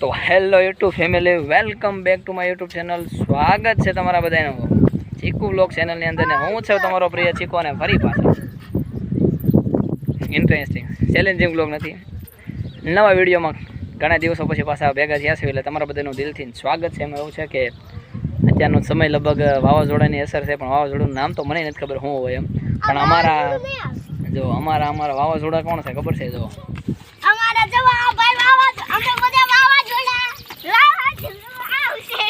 તો hello YouTube family welcome back to my YouTube channel સ્વાગત છે તમારા બધાનું. ચીકુ બ્લોગ ચેનલની અંદર ને હું છું તમારો પ્રિય ચીકો અને ફરી પાછો. ઇન્ટરેસ્ટિંગ ચેલેન્જિંગ બ્લોગ નથી. નવા વિડીયોમાં ઘણા દિવસો પછી પાછા ભેગા થયા છે, એટલે તમારા બધાનું દિલથી સ્વાગત છે. એમાં એવું છે કે અત્યારનો સમય લગભગ વાવાઝોડાની અસર છે, પણ વાવાઝોડાનું નામ તો મને નથી ખબર શું હોય એમ. પણ અમારા જો, અમારા અમારા વાવાઝોડા કોણ છે ખબર છે? જો અમારા જવા ભાઈ વાવા અમે બધા વાવાઝોડા રાહત આવશે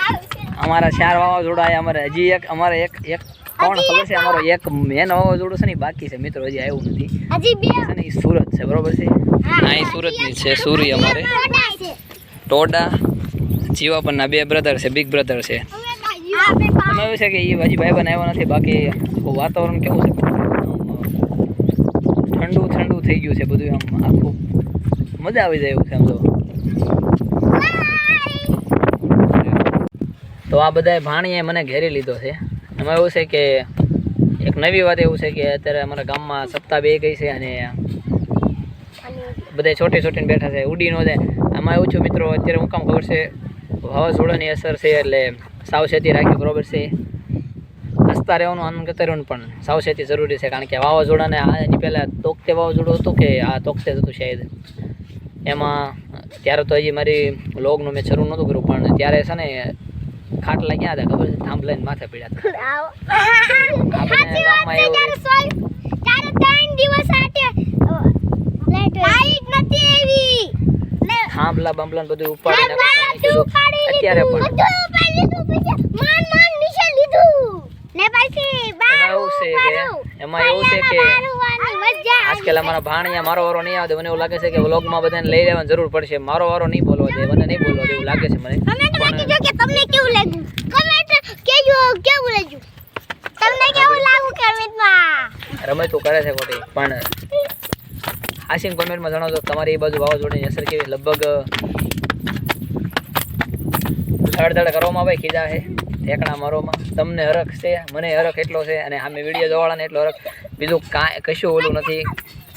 આવશે અમારા ચાર વાવાઝોડા આવ્યા અમારે હજી એક અમારે એક એક કોણ ખબર છે? અમારો એક મેન વાવાઝોડું છે ને બાકી છે મિત્રો હજી આવ્યું નથી. અને સુરત છે બરોબર છે? હા. એ સુરતની છે સૂર્ય અમારે. ટોડા જીવાપનના બે બ્રધર છે બિગ બ્રધર છે. અમે એમાં એવું છે કે એ હજી ભાઈ બન આવ્યો નથી બાકી આખું વાતાવરણ કેવું છે? ઠંડુ ઠંડુ થઈ ગયું છે બધું આમ આખું. મજા આવી જાય એવું છે આમ તો. તો આ બધાય ભાણીએ મને ઘેરી લીધો છે. એમાં એવું છે કે એક નવી વાત એવું છે કે અત્યારે અમારા ગામમાં સપ્તાહ બે ગઈ છે અને બધા છોટી છોટીને બેઠા છે, ઉડી ન જાય. આમાં એવું છું મિત્રો, અત્યારે હું કામ ખબર છે વાવાઝોડાની અસર છે એટલે સાવચેતી રાખી બરોબર છે. હસતા રહેવાનું આનંદ કરતા રહેવાનું પણ સાવચેતી જરૂરી છે, કારણ કે વાવાઝોડાને આ એની પહેલાં તોકતે વાવાઝોડું હતું કે આ તોકતે હતું શાયદ. એમાં ત્યારે તો હજી મારી લોગનું મેં શરૂ નહોતું કર્યું, પણ ત્યારે છે ને ખાટલા ક્યાં હતા ખબર છે? થાંભલાઈને માથે પડ્યા હતા. ત્યારે ત્રણ દિવસ આટે લાઈટ નથી આવી. થાંભલા બાંભલા બધું ઉપાડી અત્યારે પણ. બધું ઉપાડી લીધું પછી માન માન નીચે લીધું. ને પછી એમાં એવું છે કે એમાં એવું છે કે બારવાની મજા આજકાલ અમારા ભાણિયા મારો વારો નહીં આવે મને એવું લાગે છે કે વ્લોગમાં બધાને લઈ લેવાની જરૂર પડશે. મારો વારો નહીં બોલવા દે મને નહીં બોલવા એવું લાગે છે મને. તમે તો કે તમને કેવું લાગ્યું? કમેન્ટ કેજો કેવું લાગ્યું? તમને કેવું લાગ્યું કમેન્ટમાં? રમે તો કરે છે ખોટી પણ હાસીન કોમેન્ટમાં જણાવજો તમારી એ બાજુ વાવાઝોડાની અસર કેવી? લગભગ ધડ ધડ કરવામાં આવે ખીજા છે ઠેકણા મારોમાં. તમને હરખ છે, મને હરખ એટલો છે, અને આમે વીડિયો જોવાળાને એટલો હરખ. બીજું કાંઈ, કશું ઓલું નથી.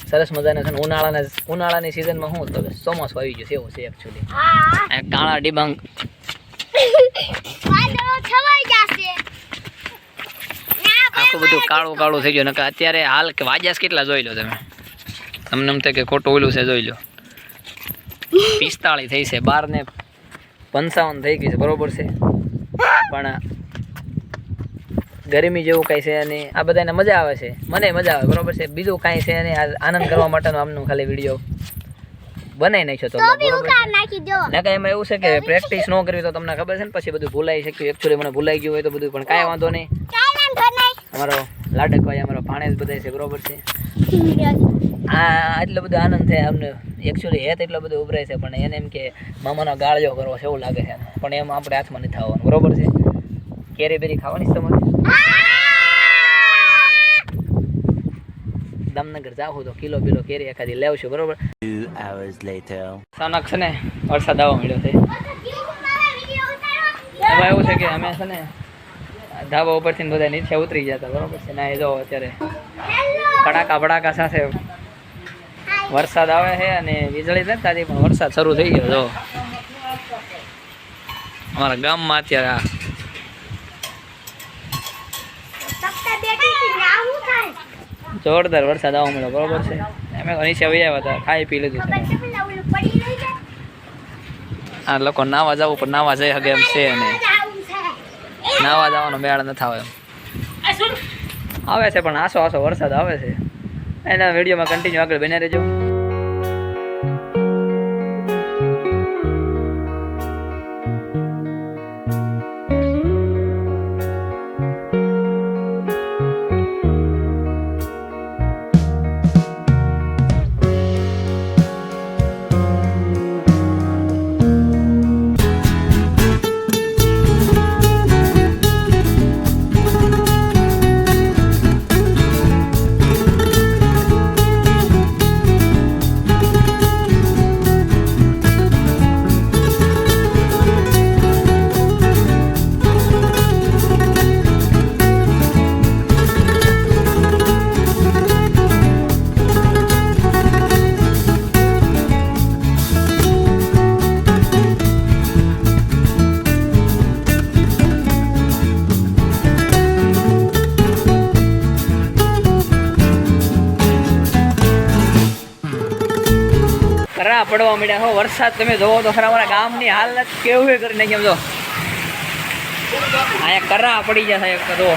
સરસ મજાના છે ઉનાળાના, ઉનાળાની સિઝનમાં શું તો ચોમાસું આવી ગયું છે, એવું છે એકચ્યુઅલી કાળા ડિબાંગ. આખું બધું કાળું કાળું થઈ ગયું નકા અત્યારે હાલ કે વાજ્યાસ કેટલા જોઈ લો તમે? તમને એમ થાય કે ખોટું ઓલું છે, જોઈ લો. પિસ્તાળીસ થઈ છે બાર ને પંચાવન થઈ ગઈ છે, બરોબર છે. પણ ગરમી જેવું કાંઈ છે અને આ બધાને મજા આવે છે. મને મજા આવે બરોબર છે? બીજું કાંઈ છે નહીં આ આનંદ કરવા માટેનો આમનું ખાલી વીડિયો બનાવી નાખ્યો તો નાખી એમાં એવું છે કે પ્રેક્ટિસ ન કરવી તો તમને ખબર છે ને પછી બધું ભૂલાઈ શક્યું. એકચ્યુઅલી મને ભૂલાઈ ગયું હોય તો બધું પણ નહીં કાઈ વાંધો નહીં. અમારો લાડકભાઈ અમારો ભાણેજ બધા છે બરોબર છે? આ એટલો બધો આનંદ થાય અમને એકચ્યુઅલી હેત એટલો બધો ઉભરાય છે પણ એને એમ કે મામાનો ગાળ્યો કરવો છે એવું લાગે છે પણ એમ આપણે હાથમાં નથી થવાનું બરોબર છે? કેરી બેરી ખાવાની છે તમારે? દામનગર જાવ તો કિલો કિલો કેરી એખાદી લેવશું બરોબર. અચાનક છે ને વરસાદ આવવા મળ્યો છે. એમાં એવું છે કે અમે છે ને ધાબા ઉપરથી બધા નીચે ઉતરી ગયા હતા બરાબર છે. ના એ જો અત્યારે કડાકા ભડાકા સાથે વરસાદ આવે છે અને વીજળી નથી થતી પણ વરસાદ શરૂ થઈ ગયો જો. અમારા ગામમાં અત્યારે આ જોરદાર વરસાદ આવવા મળ્યો બરોબર છે. અમે નીચે આવી આવ્યા હતા ખાઈ પી લીધું આ લોકો નાવા જવું પણ નાવા જઈ શકે એમ છે છે નાવા જવાનો મેળ નથી આવે આવે છે પણ આસો આસો વરસાદ આવે છે. એના વિડીયોમાં કન્ટિન્યુ આગળ બને રહેજો. કરા પડવા મળ્યા વરસાદ તમે જોવો તો ખરા અમારા ગામની હાલત કેવું એ કરી નાખી એમ અહીંયા કરા પડી જશે સાહેબ જુઓ.